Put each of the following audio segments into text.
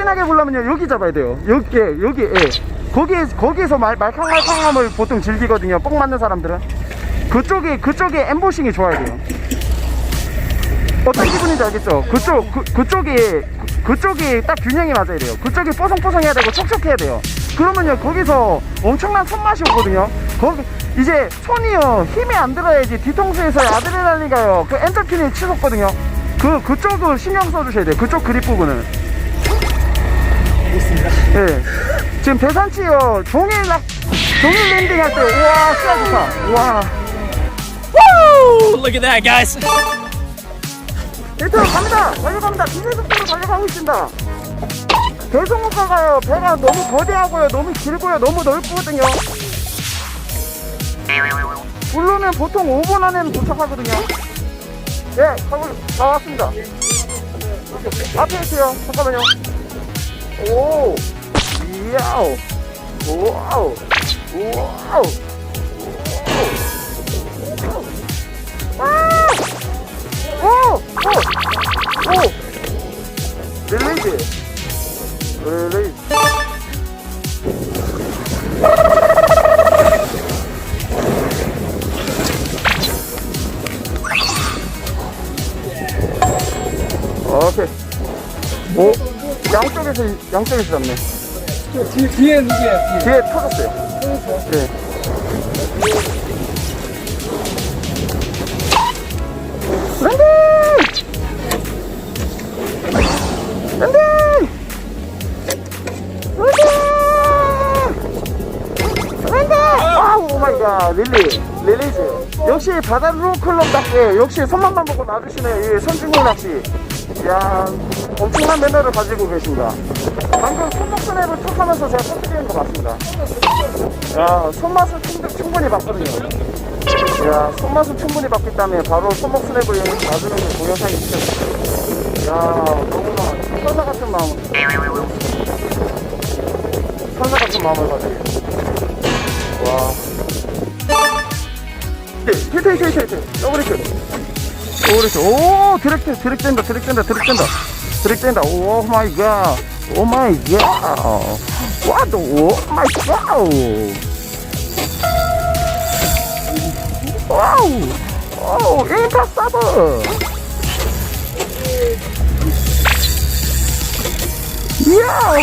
안전하게 보려면요 여기 잡아야 돼요. 여기 예, 여기 예. 거기에 거기에서 말, 말캉말캉함을 보통 즐기거든요 뽕 맞는 사람들은. 그쪽에 그쪽에 엠보싱이 좋아야 돼요. 어떤 기분인지 알겠죠? 그쪽 그, 그쪽이 그, 그쪽이 딱 균형이 맞아야 돼요. 그쪽이 뽀송뽀송해야 되고 촉촉해야 돼요. 그러면요 거기서 엄청난 손맛이 오거든요. 거기 이제 손이요 힘이 안 들어야지 뒤통수에서 아드레날린가요? 그 엔터핀이 치솟거든요. 그 그쪽을 신경 써주셔야 돼요. 그쪽 그립 부분 을 예. 지금 대산치요. 종일 락 종일 랜딩 할 때. 우와 시야 좋다. 우와. Look at that, guys. 일단 갑니다. 달려갑니다. 비밀 속도로 달려가고 있습니다. 배송호가가요. 배가 너무 거대하고요. 너무 길고요. 너무 넓거든요. 물론은 보통 5분 안에는 도착하거든요. 예 가고 나왔습니다. 앞에 있어요. 잠깐만요 오 이야오 와우 와우 아! 오! 오! 오! 릴리즈 릴리즈 오케이 오 양쪽에서 양쪽에서 잡네 뒤, 뒤에 누구야? 뒤에. 뒤에 터졌어요 네. 랜딩! 랜딩! 랜딩! 랜딩! 아우 마이 갓 릴리 릴리즈 역시 바다 루 클럽답게 역시 손만만 보고 놔주시네요 이 선진국 낚시 이야 엄청난 매너를 가지고 계십니다. 방금 손목 스냅을 툭 하면서 제가 터뜨리는 거 맞습니다. 야 손맛을 충, 충분히 봤거든요. 야 손맛을 충분히 봤기 때문에 바로 손목 스냅을 놔주는 게 동영상이 있어요 야 너무나 천사 같은 마음 천사 같은 마음을 가지고 와. 히트 히트 히트 히트 히트 더블 히트 오 드랙 드랙 된다 드랙 된다 드랙 된다 드랙 된다 오 마이 갓오 마이 갓 와도 오 마이 갓 와우 와우 임파서브 야우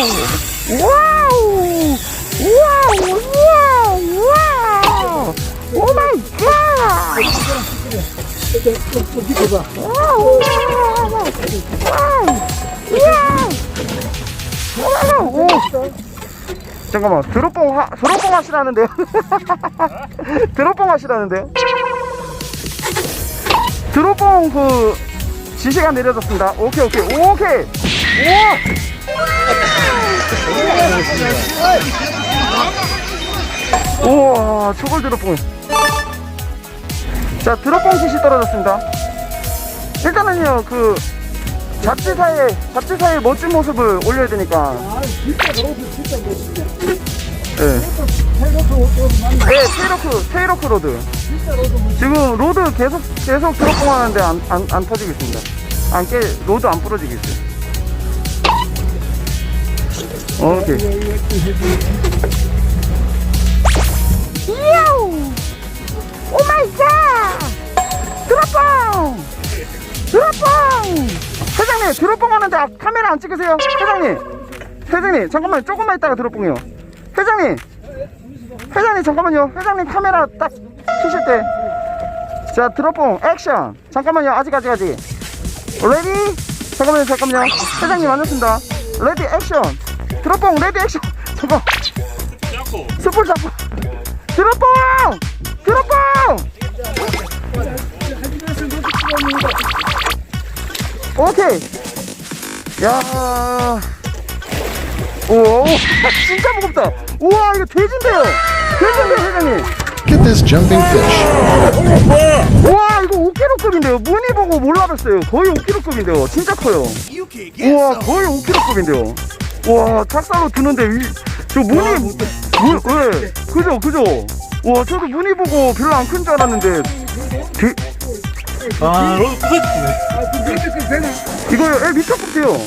잠깐만 드롭봉 하 드롭봉 하시라는데요? 드롭봉 하시라는데요? 드롭봉 그 지시가 내려졌습니다. 오케이 오케이 오케이! 우와! 우와 초골 드롭봉. 자 드롭봉 지시 떨어졌습니다. 일단은요 그 잡지사의 잡지사의 멋진 모습을 올려야 되니까 아, 진짜 로드 진짜. 해놓고 오면 만나. 네, 테이로크, 테이로크 로드. 지금 로드 계속, 계속 드롭봉 하는데 안, 안, 안 터지고 있습니다. 안 깨, 로드 안 부러지고 있어요. 오케이. 이야우! 오 마이 갓! 드롭봉! 드롭봉! 회장님, 드롭봉 하는데 앞 카메라 안 찍으세요? 회장님! 회장님, 잠깐만, 조금만 있다가 드롭봉이요. 회장님! 회장님 잠깐만요. 회장님 카메라 딱 켜실 때자 드롭봉 액션. 잠깐만요. 아직 아직 아직. 레디? 잠깐만요 잠깐만요. 회장님 앉았습니다 레디 액션. 드롭봉 레디 액션. 잠깐 스풀 잡고. 드롭봉! 드롭봉 오케이 야 오, 진짜 무겁다. 우와, 이거 돼지인데요. 돼지인데요, 회장님. Get this jumping fish. 우와, 이거 5kg급인데요. 무늬 보고 몰라봤어요. 거의 5kg급인데요. 진짜 커요. 우와, 거의 5kg급인데요. 우와, 닭살로 드는데, 이, 저 무늬, 무, 왜? 그죠, 그죠. 와, 저도 무늬 보고 별로 안 큰 줄 알았는데, 되, 아, 로드 부서지네. 이거 애 밑에 건데요.